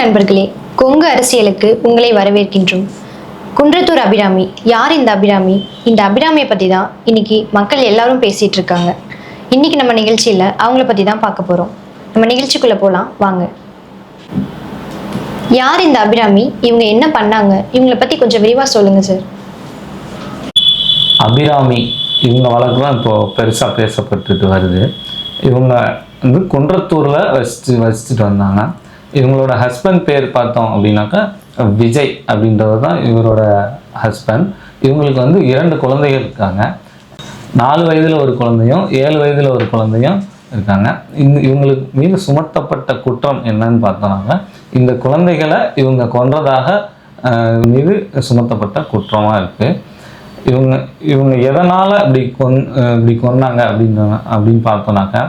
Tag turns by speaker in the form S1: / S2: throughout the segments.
S1: வணக்கம் நண்பர்களே கொங்கு அரசியலுக்கு உங்களை வரவேற்கின்றோம். குன்றத்தூர் அபிராமி யார் இந்த அபிராமி? இந்த அபிராமியை பற்றி தான் இன்னைக்கு மக்கள் எல்லாரும் பேசிட்டு இருக்காங்க. இன்னைக்கு நம்ம நிகழ்ச்சியில் அவங்கள பற்றி தான் பார்க்க போகிறோம் நம்ம நிகழ்ச்சிக்குள்ளே போகலாம் வாங்க. யார் இந்த அபிராமி? இவங்க என்ன பண்ணாங்க? இவங்கள பற்றி கொஞ்சம் விரிவாக சொல்லுங்கள் சார்
S2: அபிராமி இவங்க வழக்கு தான் இப்போ பெருசாக பேசப்பட்டுட்டு வருது. இவங்க வந்து குன்றத்தூரில் வசிச்சு வசிச்சுட்டு வந்தாங்க. இவங்களோட ஹஸ்பண்ட் பேர் பார்த்தோம் அப்படின்னாக்கா விஜய் அப்படின்றவர் தான் இவரோட ஹஸ்பண்ட் இவங்களுக்கு வந்து இரண்டு குழந்தைகள் இருக்காங்க. நாலு வயதில் ஒரு குழந்தையும் ஏழு வயதில் ஒரு குழந்தையும் இருக்காங்க. இந்த இவங்களுக்கு மீது சுமத்தப்பட்ட குற்றம் என்னன்னு பார்த்தோம்னாங்க இந்த குழந்தைகளை இவங்க கொன்றதாக மீது சுமத்தப்பட்ட குற்றமாக இருக்குது இவங்க இவங்க எதனால் இப்படி கொன் இப்படி கொன்னாங்க அப்படின்னு அப்படின்னு பார்த்தோன்னாக்கா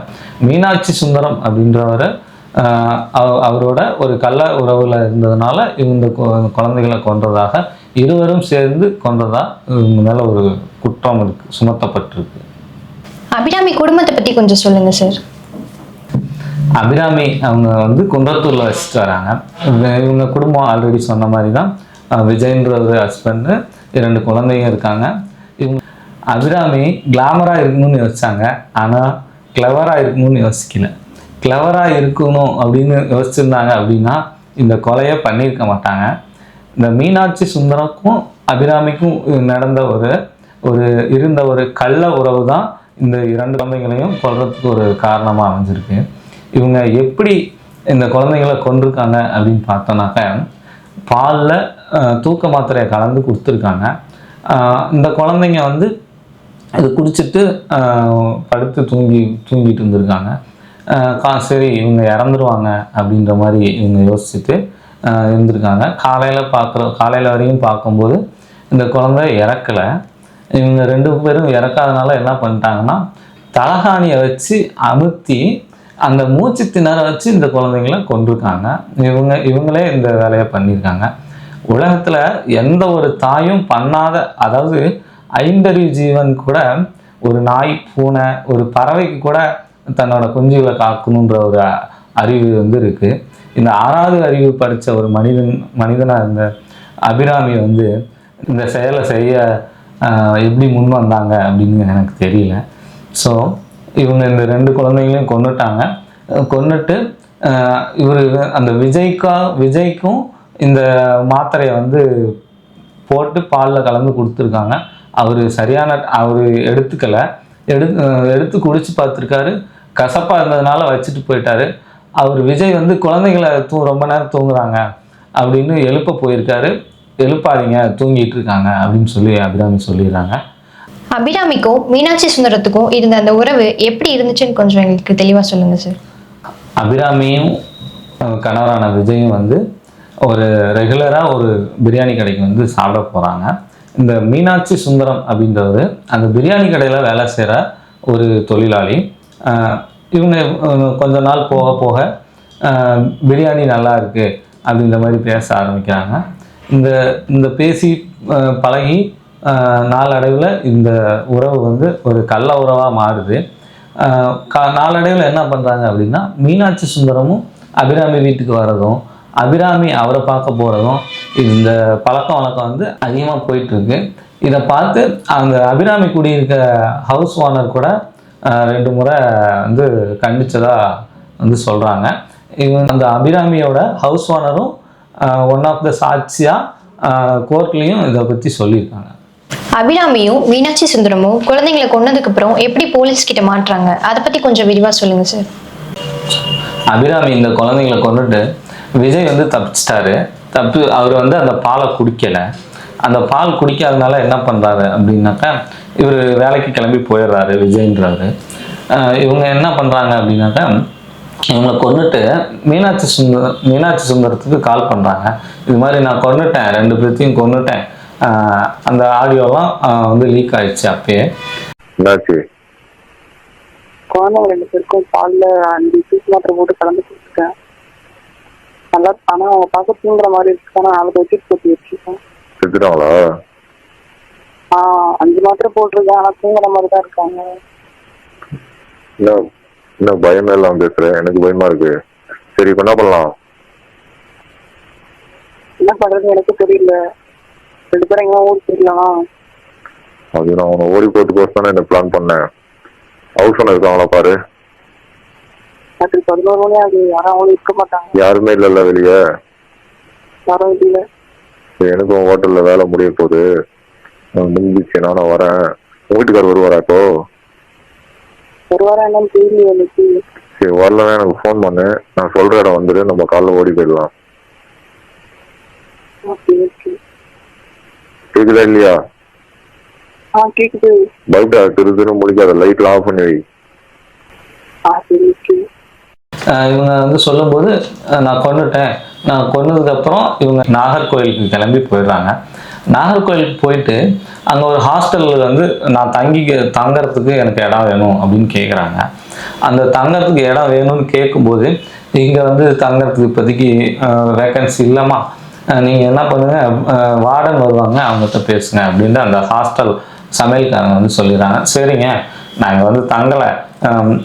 S2: மீனாட்சி சுந்தரம் அப்படின்றவரை அவரோட ஒரு கள்ள உறவில் இருந்ததுனால இந்த குழந்தைகளை கொன்றதாக இருவரும் சேர்ந்து கொன்றதா இவங்க மேலே ஒரு குற்றம் இருக்கு சுமத்தப்பட்டிருக்கு.
S1: அபிராமி குடும்பத்தை பற்றி கொஞ்சம் சொல்லுங்கள் சார்.
S2: அபிராமி அவங்க வந்து குன்றத்தூரில் வச்சுட்டு வராங்க. இவங்க- குடும்பம் ஆல்ரெடி சொன்ன மாதிரி தான் விஜய்ன்ற ஒரு ஹஸ்பண்டு இரண்டு குழந்தைங்க இருக்காங்க. இவங்க அபிராமி கிளாமராக இருக்கணும்னு யோசிச்சாங்க. ஆனால் கிளவராக இருக்கணும்னு யோசிக்கல. கிளவராக இருக்கணும் அப்படின்னு யோசிச்சிருந்தாங்க அப்படின்னா இந்த கொலையை பண்ணியிருக்க மாட்டாங்க. இந்த மீனாட்சி சுந்தரக்கும் அபிராமிக்கும் நடந்த ஒரு ஒரு இருந்த ஒரு கள்ள உறவு தான் இந்த இரண்டு குழந்தைங்களையும் கொள்றதுக்கு ஒரு காரணமாக அமைஞ்சிருக்கு. இவங்க எப்படி இந்த குழந்தைங்களை கொண்டிருக்காங்க அப்படின்னு பார்த்தோன்னாக்க பாலில் தூக்க மாத்திரையை கலந்து கொடுத்துருக்காங்க. இந்த குழந்தைங்க வந்து இது குடிச்சிட்டு படுத்து தூங்கி தூங்கிட்டு இருந்திருக்காங்க. சரி இவங்க இறந்துருவாங்க அப்படின்ற மாதிரி இவங்க யோசிச்சுட்டு இருந்திருக்காங்க. காலையில் பார்க்குற காலையில் வரையும் பார்க்கும்போது இந்த குழந்தை இறக்கலை. இவங்க ரெண்டு பேரும் இறக்காதனால என்ன பண்ணிட்டாங்கன்னா தலகாணியை வச்சு அமுத்தி அந்த மூச்சு திணற வச்சு இந்த குழந்தைங்கள கொண்டிருக்காங்க இவங்க இவங்களே இந்த வேலையை பண்ணியிருக்காங்க. உலகத்தில் எந்த ஒரு தாயும் பண்ணாத அதாவது ஐந்தறிவு ஜீவன் கூட ஒரு நாய் பூனை ஒரு பறவைக்கு கூட தன்னோட குஞ்சுகளை காக்கணுன்ற ஒரு அறிவு வந்து இருக்குது இந்த ஆறாவது அறிவு படித்த ஒரு மனிதன் மனிதனாக இருந்த அபிராமி வந்து இந்த செயலை செய்ய எப்படி முன் வந்தாங்க அப்படின்னு எனக்கு தெரியல. ஸோ இவங்க இந்த ரெண்டு குழந்தைங்களையும் கொண்டுட்டாங்க கொண்டுட்டு இவர் அந்த விஜய்க்கா விஜய்க்கும் இந்த மாத்திரையை வந்து போட்டு பாலில் கலந்து கொடுத்துருக்காங்க. அவர் சரியான அவர் எடுத்துக்கலை. எடு எடுத்து குடிச்சு பார்த்துருக்காரு. கசப்பாக இருந்ததுனால வச்சுட்டு போயிட்டாரு. அவர் விஜய் வந்து குழந்தைங்களை தூ ரொம்ப நேரம் தூங்குறாங்க. அப்படின்னு எழுப்ப போயிருக்காரு. எழுப்பாதீங்க தூங்கிட்டு இருக்காங்க. அப்படின்னு சொல்லி அபிராமி சொல்லிடுறாங்க.
S1: அபிராமிக்கும் மீனாட்சி சுந்தரத்துக்கும் இருந்த அந்த உறவு எப்படி இருந்துச்சுன்னு கொஞ்சம் எங்களுக்கு தெளிவாக சொல்லுங்கள் சார்
S2: அபிராமியும் கணவரான விஜயும் வந்து ஒரு ரெகுலராக ஒரு பிரியாணி கடைக்கு வந்து சாப்பிட போகிறாங்க இந்த மீனாட்சி சுந்தரம் அப்படின்றவர் அந்த பிரியாணி கடையில் வேலை செய்கிற ஒரு தொழிலாளி. இவங்க கொஞ்ச நாள் போக போக பிரியாணி நல்லா இருக்குது அப்படின்ற மாதிரி பேச ஆரம்பிக்கிறாங்க. இந்த இந்த பேசி பழகி நாளடைவில் இந்த உறவு வந்து ஒரு கள்ள உறவாக மாறுது. க கா- நாளடைவில் என்ன பண்ணுறாங்க அப்படின்னா மீனாட்சி சுந்தரமும் அபிராமி வீட்டுக்கு வர்றதும் அபிராமி அவரை பார்க்க போகிறதும் இந்த பழக்க வழக்கம் வந்து அதிகமாக போயிட்டுருக்கு இதை பார்த்து அந்த அபிராமி குடியிருக்க ஹவுஸ் ஓனர் கூட ரெண்டு முறை வந்து கண்டிச்சதா வந்து சொல்கிறாங்க இவங்க அந்த அபிராமியோட ஹவுஸ் ஓனரும் ஒன் ஆஃப் த சாட்சியாக கோர்ட்லேயும் இதை பற்றி சொல்லியிருக்காங்க.
S1: அபிராமியும் மீனாட்சி சுந்தரமும் குழந்தைங்களை கொன்னதுக்கு அப்புறம் எப்படி போலீஸ் கிட்ட மாட்டுறாங்க அதை பத்தி கொஞ்சம் விரிவா சொல்லுங்க சார்
S2: அபிராமி இந்த குழந்தைங்களை கொண்டுட்டு விஜய் வந்து தப்பிச்சிட்டாரு. தப்பு அவர் வந்து அந்த பாலை குடிக்கல. அந்த பால் குடிக்காதனால என்ன பண்றாரு அப்படின்னாக்கா இவர் வேலைக்கு கிளம்பி போயிடுறாரு விஜய்ன்றாரு. இவங்க என்ன பண்றாங்க அப்படின்னாக்கா இவங்களை கொன்னுட்டு மீனாட்சி சுந்தர் மீனாட்சி சுந்தரத்துக்கு கால் பண்றாங்க. இது மாதிரி நான் கொன்னுட்டேன் ரெண்டு பேர்த்தையும் கொன்னுட்டேன். ஆஹ் அந்த ஆடியோலாம் வந்து லீக் ஆயிடுச்சு அப்பயே.
S3: குழந்தைங்க ரெண்டு பேருக்கும் பால்ல அஞ்சு பீஸ் மாத்திரை போட்டு கலந்து கொடுத்துருக்கேன் நல்லா ஆனா அவங்க பார்க்க தூங்குற மாதிரி இருக்கு. ஆனா நாலு வச்சுட்டு போட்டு வச்சிருக்கேன்
S4: செத்துட்டாங்களா
S3: அஞ்சு மாத்திரை போட்டிருக்கேன். ஆனா தூங்குற மாதிரி தான் இருக்காங்க.
S4: என்ன என்ன பயமே இல்லாம பேசுற எனக்கு பயமா இருக்கு. சரி இப்ப என்ன பண்ணலாம்?
S3: என்ன பண்றது? எனக்கு தெரியல ரெண்டு பேரும் எங்க ஊருக்கு போயிடலாம்?
S4: அது நான் அவனை ஓடி போகிறதுக்கோசம் தானே இந்த பிளான் பண்ணேன். ஹவுஸ் ஓனர் இருக்காங்களா பாரு.
S3: ராத்திரி பதினோரு மணி ஆகுது. யாரும் அவங்களும் இருக்க மாட்டாங்க.
S4: யாருமே இல்லைல்ல வெளியே.
S3: யாரும் இல்ல
S4: எனக்கும் ஹோட்டலில் வேலை முடிய போகுது. முடிஞ்சிச்சு நானும் வரேன். உங்க வீட்டுக்கார் வருவாரா இப்போ? சரி வரலன்னா எனக்கு ஃபோன் பண்ணு. நான் சொல்கிற இடம் வந்துடு நம்ம காலைல ஓடி போயிடலாம். கேக்குதா இல்லையா?
S3: கேக்குது.
S4: பைப்டா திரு திரு முடிக்காத லைட்லாம் ஆஃப் பண்ணி வை.
S2: இவங்க வந்து சொல்லும்போது நான் கொண்டுட்டேன். நான் கொன்னதுக்கப்புறம் இவங்க நாகர்கோயிலுக்கு கிளம்பி போயிடுறாங்க. நாகர்கோயிலுக்கு போயிட்டு அங்கே ஒரு ஹாஸ்டலில் வந்து நான் தங்கி தங்கறதுக்கு எனக்கு இடம் வேணும் அப்படின்னு கேட்குறாங்க அந்த தங்கறதுக்கு இடம் வேணும்னு கேட்கும்போது இங்கே வந்து தங்கறதுக்கு இப்போதைக்கு வேக்கன்சி இல்லைம்மா. நீங்கள் என்ன பண்ணுங்க வார்டன் வருவாங்க அவங்ககிட்ட பேசுங்க அப்படின்ட்டு அந்த ஹாஸ்டல் சமையல்காரங்க வந்து சொல்லிடுறாங்க. சரிங்க நாங்கள் வந்து தங்கலை.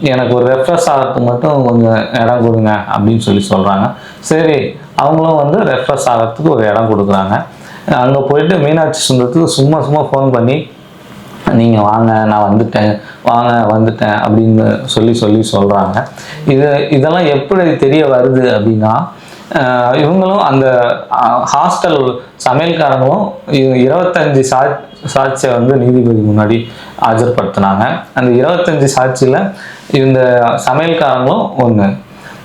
S2: எனக்கு ஒரு ரெஃப்ரெஷ் ஆகிறதுக்கு மட்டும் கொஞ்சம் இடம் கொடுங்க அப்படின்னு சொல்லி சொல்கிறாங்க சரி அவங்களும் வந்து ரெஃப்ரெஷ் ஆகிறதுக்கு ஒரு இடம் கொடுக்குறாங்க. அங்கே போயிட்டு மீனாட்சி சுந்தரத்துக்கு சும்மா சும்மா ஃபோன் பண்ணி நீங்கள் வாங்க நான் வந்துட்டேன் வாங்க வந்துட்டேன் அப்படின்னு சொல்லி சொல்லி சொல்கிறாங்க இது இதெல்லாம் எப்படி தெரிய வருது அப்படின்னா இவங்களும் அந்த ஹாஸ்டல் சமையல்காரங்களும் இ- இருபத்தஞ்சு சா சாட்சியை வந்து நீதிபதி முன்னாடி ஆஜர்படுத்தினாங்க. அந்த இருபத்தஞ்சு சாட்சியில் இந்த சமையல்காரங்களும் ஒன்று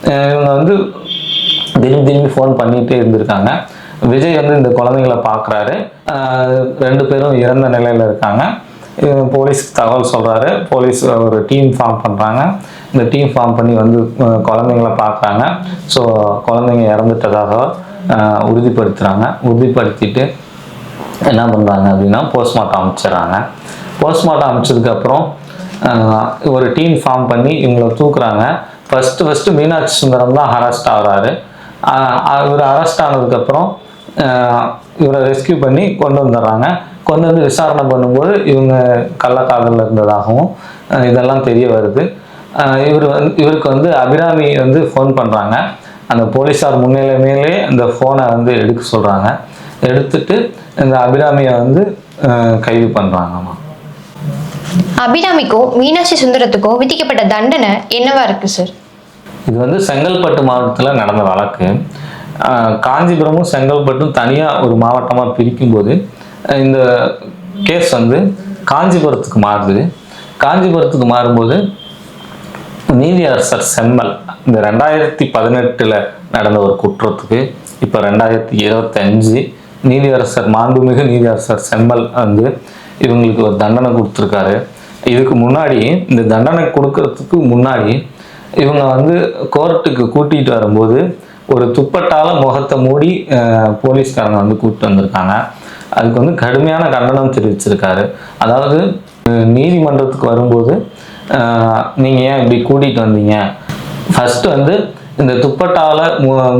S2: இவங்க வந்து திரும்பி திரும்பி ஃபோன் பண்ணிகிட்டே இருந்திருக்காங்க. விஜய் வந்து இந்த குழந்தைங்கள பார்க்குறாரு. ரெண்டு பேரும் இறந்த நிலையில் இருக்காங்க. இவங்க போலீஸ்க்கு தகவல் சொல்கிறாரு போலீஸ் ஒரு டீம் ஃபார்ம் பண்ணுறாங்க இந்த டீம் ஃபார்ம் பண்ணி வந்து குழந்தைங்கள பார்க்குறாங்க. ஸோ குழந்தைங்க இறந்துட்டதாக உறுதிப்படுத்துகிறாங்க உறுதிப்படுத்திட்டு என்ன பண்ணுறாங்க அப்படின்னா போஸ்ட்மார்ட்டம் அமைச்சிடுறாங்க போஸ்ட்மார்ட்டம் அமைச்சதுக்கப்புறம் ஒரு டீம் ஃபார்ம் பண்ணி இவங்களை தூக்குறாங்க. ஃபஸ்ட்டு ஃபஸ்ட்டு மீனாட்சி சுந்தரம் தான் அரெஸ்ட் ஆகிறாரு. இவர் அரெஸ்ட் ஆனதுக்கப்புறம் இவரை ரெஸ்கியூ பண்ணி கொண்டு வந்துடுறாங்க. கொண்டு வந்து விசாரணை பண்ணும்போது இவங்க கள்ளக்காதலில் இருந்ததாகவும் இதெல்லாம் தெரிய வருது. இவர் வந்து இவருக்கு வந்து அபிராமி வந்து ஃபோன் பண்ணுறாங்க அந்த போலீஸார் முன்னிலைமையிலே அந்த ஃபோனை வந்து எடுக்க சொல்கிறாங்க எடுத்துட்டு இந்த அபிராமியை வந்து கைது பண்ணுறாங்கம்மா
S1: அபிராமிக்கும் மீனாட்சி சுந்தரத்துக்கும் விதிக்கப்பட்ட தண்டனை என்னவா இருக்கு சார்
S2: இது வந்து செங்கல்பட்டு மாவட்டத்தில் நடந்த வழக்கு. காஞ்சிபுரமும் செங்கல்பட்டும் தனியாக ஒரு மாவட்டமாக பிரிக்கும்போது இந்த கேஸ் வந்து காஞ்சிபுரத்துக்கு மாறுது. காஞ்சிபுரத்துக்கு மாறும்போது நீதியரசர் செம்மல். இந்த ரெண்டாயிரத்தி பதினெட்டில் நடந்த ஒரு குற்றத்துக்கு இப்போ ரெண்டாயிரத்தி இருபத்தஞ்சு நீதியரசர் மாண்புமிகு நீதியரசர் செம்மல் வந்து இவங்களுக்கு ஒரு தண்டனை கொடுத்துருக்காரு. இதுக்கு முன்னாடி இந்த தண்டனை கொடுக்கறதுக்கு முன்னாடி இவங்க வந்து கோர்ட்டுக்கு கூட்டிகிட்டு வரும்போது ஒரு துப்பட்டால முகத்தை மூடி போலீஸ்காரங்க வந்து கூப்பிட்டு வந்திருக்காங்க. அதுக்கு வந்து கடுமையான கண்டனம் தெரிவிச்சிருக்காரு. அதாவது நீதிமன்றத்துக்கு வரும்போது நீங்கள் ஏன் இப்படி கூட்டிகிட்டு வந்தீங்க? ஃபஸ்ட்டு வந்து இந்த துப்பட்டால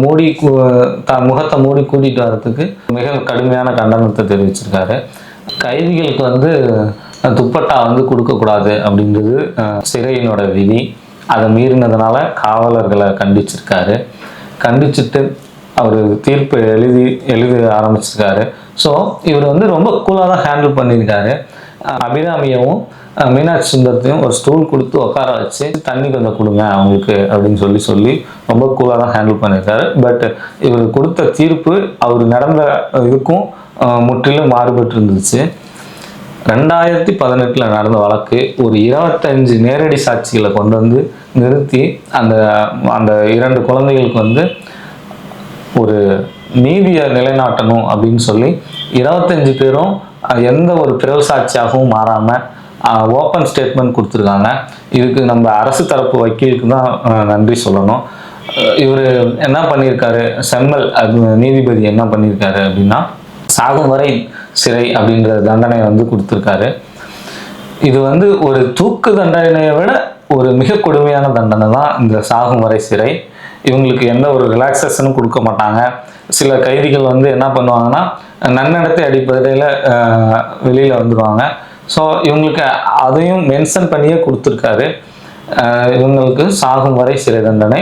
S2: மூடி த முகத்தை மூடி கூட்டிகிட்டு வர்றதுக்கு மிக கடுமையான கண்டனத்தை தெரிவிச்சிருக்காரு. கைதிகளுக்கு வந்து துப்பட்டா வந்து கொடுக்கக்கூடாது அப்படின்றது சிறையினோட விதி. அதை மீறினதுனால காவலர்களை கண்டிச்சிருக்காரு. கண்டிச்சுட்டு அவர் தீர்ப்பு எழுதி எழுத ஆரம்பிச்சிருக்காரு. ஸோ இவர் வந்து ரொம்ப கூலாக தான் ஹேண்டில் பண்ணியிருக்காரு. அபிராமியவும் மீனாட்சி சுந்தரத்தையும் ஒரு ஸ்டூல் கொடுத்து உட்கார வச்சு தண்ணி கொஞ்சம் கொடுங்க அவங்களுக்கு அப்படின்னு சொல்லி சொல்லி ரொம்ப கூலாக தான் ஹேண்டில் பண்ணியிருக்காரு. பட் இவர் கொடுத்த தீர்ப்பு அவர் நடந்த இதுக்கும் முற்றிலும் மாறுபட்டு இருந்துச்சு. ரெண்டாயிரத்தி பதினெட்டில் நடந்த வழக்கு ஒரு இருபத்தஞ்சு நேரடி சாட்சிகளை கொண்டு வந்து நிறுத்தி அந்த அந்த இரண்டு குழந்தைகளுக்கு வந்து ஒரு நீதியை நிலைநாட்டணும் அப்படின்னு சொல்லி இருபத்தஞ்சு பேரும் எந்த ஒரு பிறல் சாட்சியாகவும் மாறாமல் ஓப்பன் ஸ்டேட்மெண்ட் கொடுத்துருக்காங்க. இதுக்கு நம்ம அரசு தரப்பு வக்கீலுக்கு தான் நன்றி சொல்லணும். இவர் என்ன பண்ணியிருக்காரு? செம்மல் அது நீதிபதி என்ன பண்ணியிருக்காரு அப்படின்னா சாகும் வரை சிறை அப்படின்ற தண்டனை வந்து கொடுத்துருக்காரு. இது வந்து ஒரு தூக்கு தண்டனையை விட ஒரு மிக கொடுமையான தண்டனை தான் இந்த சாகும் வரை சிறை. இவங்களுக்கு எந்த ஒரு ரிலாக்ஸேஷனும் கொடுக்க மாட்டாங்க. சில கைதிகள் வந்து என்ன பண்ணுவாங்கன்னா நன்னடத்தை அடிப்படையில் வெளியில் வந்துடுவாங்க ஸோ இவங்களுக்கு அதையும் மென்ஷன் பண்ணியே கொடுத்துருக்காரு. இவங்களுக்கு சாகும் வரை சிறை தண்டனை.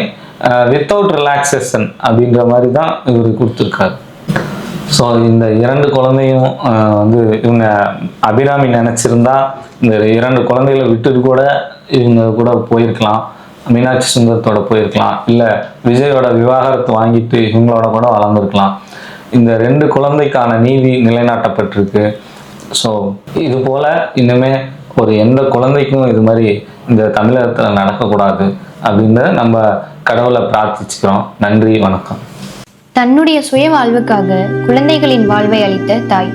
S2: வித்தவுட் ரிலாக்ஸேஷன் அப்படின்ற மாதிரி தான் இவர் கொடுத்துருக்காரு. ஸோ இந்த இரண்டு குழந்தையும் வந்து இவங்க அபிராமி நினச்சிருந்தா இந்த இரண்டு குழந்தைகளை விட்டுட்டு கூட இவங்க கூட போயிருக்கலாம். மீனாட்சி சுந்தரத்தோட போயிருக்கலாம். இல்லை விஜயோட விவாகரத்து வாங்கிட்டு இவங்களோட கூட வளர்ந்துருக்கலாம். இந்த ரெண்டு குழந்தைக்கான நீதி நிலைநாட்டப்பட்டிருக்கு. ஸோ இது போல இன்னுமே ஒரு எந்த குழந்தைக்கும் இது மாதிரி இந்த தமிழகத்தில் நடக்கக்கூடாது அப்படின்றத நம்ம கடவுளை பிரார்த்திச்சுக்கிறோம். நன்றி வணக்கம்.
S1: தன்னுடைய சுய வாழ்வுக்காக குழந்தைகளின் வாழ்வை அளித்த தாய்.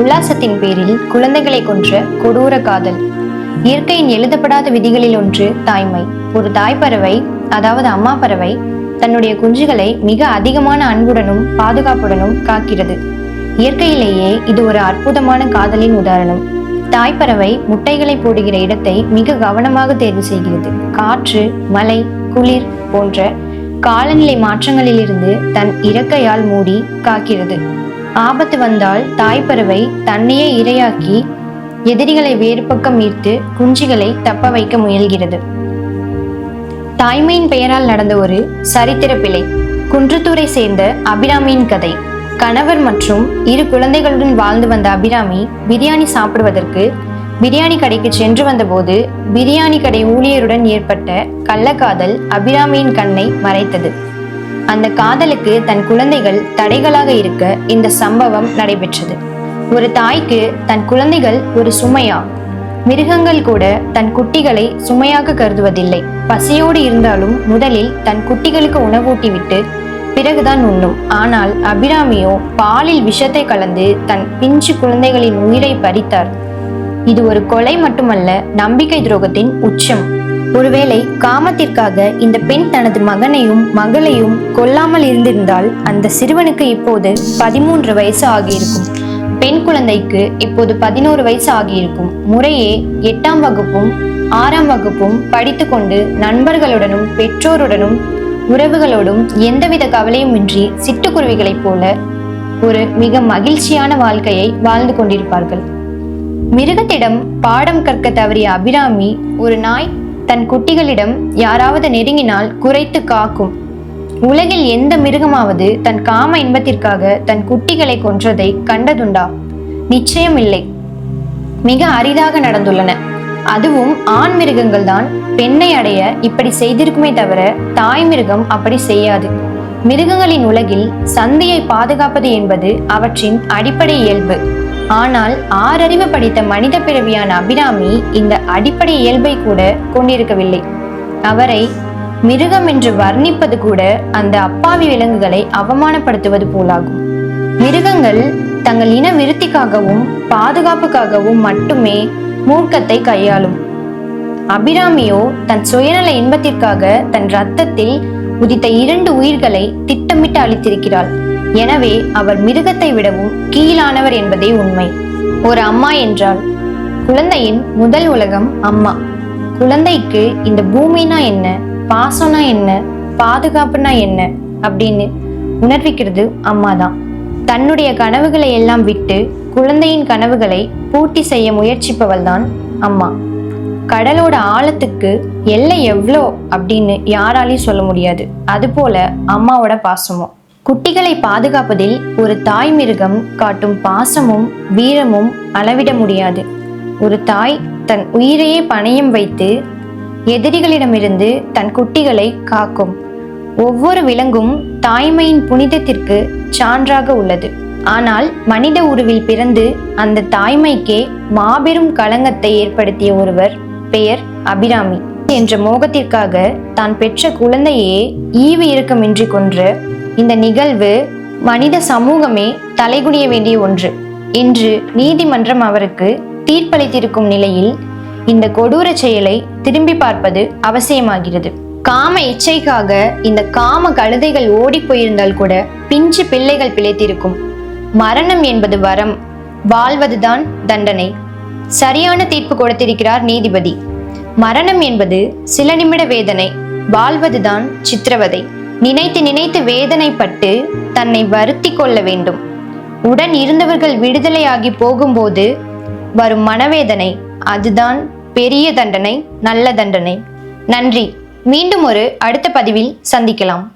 S1: உல்லாசத்தின் பேரில் குழந்தைகளை கொன்ற கொடூர காதல். இயற்கையின் எழுதப்படாத விதிகளில் ஒன்று தாய்மை. ஒரு தாய் பறவை அதாவது அம்மா பறவை தன்னுடைய குஞ்சுகளை மிக அதிகமான அன்புடனும் பாதுகாப்புடனும் காக்கிறது. இயற்கையிலேயே இது ஒரு அற்புதமான காதலின் உதாரணம். தாய் பறவை முட்டைகளை போடுகிற இடத்தை மிக கவனமாக தேர்வு செய்கிறது. காற்று மலை குளிர் போன்ற காலநிலை மாற்றங்களிலிருந்து தன் இறக்கையால் மூடி காக்கிறது. ஆபத்து வந்தால் தாய்ப்பறவை தன்னையே இரையாக்கி எதிரிகளை வேறு பக்கம் ஈர்த்து குஞ்சுகளை தப்ப வைக்க முயல்கிறது. தாய்மையின் பெயரால் நடந்த ஒரு சரித்திர பிழை. குன்றத்தூரை சேர்ந்த அபிராமியின் கதை. கணவர் மற்றும் இரு குழந்தைகளுடன் வாழ்ந்து வந்த அபிராமி பிரியாணி சாப்பிடுவதற்கு பிரியாணி கடைக்கு சென்று வந்தபோது பிரியாணி கடை ஊழியருடன் ஏற்பட்ட கள்ளக்காதல் அபிராமியின் கண்ணை மறைத்தது. அந்த காதலுக்கு தன் குழந்தைகள் தடைகளாக இருக்க இந்த சம்பவம் நடைபெற்றது. ஒரு தாய்க்கு தன் குழந்தைகள் ஒரு சுமையா? மிருகங்கள் கூட தன் குட்டிகளை சுமையாக கருதுவதில்லை. பசியோடு இருந்தாலும் முதலில் தன் குட்டிகளுக்கு உணவூட்டிவிட்டு பிறகுதான் உண்ணும். ஆனால் அபிராமியோ பாலில் விஷத்தை கலந்து தன் பிஞ்சு குழந்தைகளின் உயிரை பறித்தார். இது ஒரு கொலை மட்டுமல்ல நம்பிக்கை துரோகத்தின் உச்சம். ஒருவேளை காமத்திற்காக இந்த பெண் தனது மகனையும் மகளையும் கொல்லாமல் இருந்திருந்தால் அந்த சிறுவனுக்கு இப்போது பதிமூன்று வயசு ஆகியிருக்கும். பெண் குழந்தைக்கு இப்போது பதினோரு வயசு ஆகியிருக்கும். முறையே எட்டாம் வகுப்பும் ஆறாம் வகுப்பும் படித்துக்கொண்டு நண்பர்களுடனும் பெற்றோருடனும் உறவுகளோடும் எந்தவித கவலையும் இன்றி சிட்டுக்குருவிகளைப் போல ஒரு மிக மகிழ்ச்சியான வாழ்க்கையை வாழ்ந்து கொண்டிருப்பார்கள். மிருகத்திடம் பாடம் கற்க தவறிய அபிராமி ஒரு நாய் தன் குட்டிகளிடம் யாராவது நெருங்கினால் குறைத்து காக்கும். உலகில் எந்த மிருகமாவது தன் காம இன்பத்திற்காக தன் குட்டிகளை கொன்றதை கண்டதுண்டா? நிச்சயம் இல்லை. மிக அரிதாக நடந்துள்ளன. அதுவும் ஆண் மிருகங்கள் தான். பெண்ணை அடைய இப்படி செய்திருக்குமே தவிர தாய் மிருகம் அப்படி செய்யாது. மிருகங்களின் உலகில் சந்தையை பாதுகாப்பது என்பது அவற்றின் அடிப்படை இயல்பு. ஆனால் ஆறறிவு படித்த மனித பிறவியான அபிராமி இந்த அடிப்படை இயல்பை கூட கொண்டிருக்கவில்லை. அவரை மிருகம் என்று வர்ணிப்பது கூட அந்த அப்பாவி விலங்குகளை அவமானப்படுத்துவது போலாகும். மிருகங்கள் தங்கள் இன விருத்திக்காகவும் பாதுகாப்புக்காகவும் மட்டுமே மூர்க்கத்தை கையாளும். அபிராமியோ தன் சுயநல இன்பத்திற்காக தன் ரத்தத்தில் உதித்த இரண்டு உயிர்களை திட்டமிட்டு அளித்திருக்கிறாள் எனவே அவர் மிருகத்தை விடவும் கீழானவர் என்பதே உண்மை. ஒரு அம்மா என்றால் குழந்தையின் முதல் உலகம் அம்மா. குழந்தைக்கு இந்த பூமினா என்ன? பாசம்னா என்ன? பாதுகாப்புனா என்ன? அப்படின்னு உணர்விக்கிறது அம்மா தான் தன்னுடைய கனவுகளை எல்லாம் விட்டு குழந்தையின் கனவுகளை பூர்த்தி செய்ய முயற்சிப்பவள் தான் அம்மா. கடலோட ஆழத்துக்கு எல்லை எவ்வளோ அப்படின்னு யாராலையும் சொல்ல முடியாது. அதுபோல அம்மாவோட பாசமும். குட்டிகளை பாதுகாப்பதில் ஒரு தாய் மிருகம் காட்டும் பாசமும் வீரமும் அளவிட முடியாது. ஒரு தாய் தன் உயிரையே பணயம் வைத்து எதிரிகளிடமிருந்து தன் குட்டிகளை காக்கும். ஒவ்வொரு விலங்கும் தாய்மையின் புனிதத்திற்கு சான்றாக உள்ளது. ஆனால் மனித உருவில் பிறந்து அந்த தாய்மைக்கே மாபெரும் களங்கத்தை ஏற்படுத்திய ஒருவர் பெயர் அபிராமி. என்ற மோகத்திற்காக தான் பெற்ற குழந்தையே ஈவு இறுக்கமின்றி கொன்ற இந்த நிகழ்வு மனித சமூகமே தலைகுனிய வேண்டிய ஒன்று. இன்று நீதிமன்றம் அவருக்கு தீர்ப்பளித்திருக்கும் நிலையில் இந்த கொடூர செயலை திரும்பி பார்ப்பது அவசியமாகிறது. காம இச்சைக்காக இந்த காம கழுதைகள் ஓடிப் போயிருந்தால் கூட பிஞ்சு பிள்ளைகள் பிழைத்திருக்கும். மரணம் என்பது வரம் வாழ்வதுதான் தண்டனை. சரியான தீர்ப்பு கொடுத்திருக்கிறார் நீதிபதி. மரணம் என்பது சில நிமிட வேதனை வாழ்வதுதான் சித்திரவதை. நினைத்து நினைத்து வேதனைப்பட்டு தன்னை வருத்தி கொள்ள வேண்டும். உடன் இருந்தவர்கள் விடுதலையாகி போகும்போது வரும் மனவேதனை அதுதான் பெரிய தண்டனை நல்ல தண்டனை. நன்றி. மீண்டும் ஒரு அடுத்த பதிவில் சந்திக்கலாம்.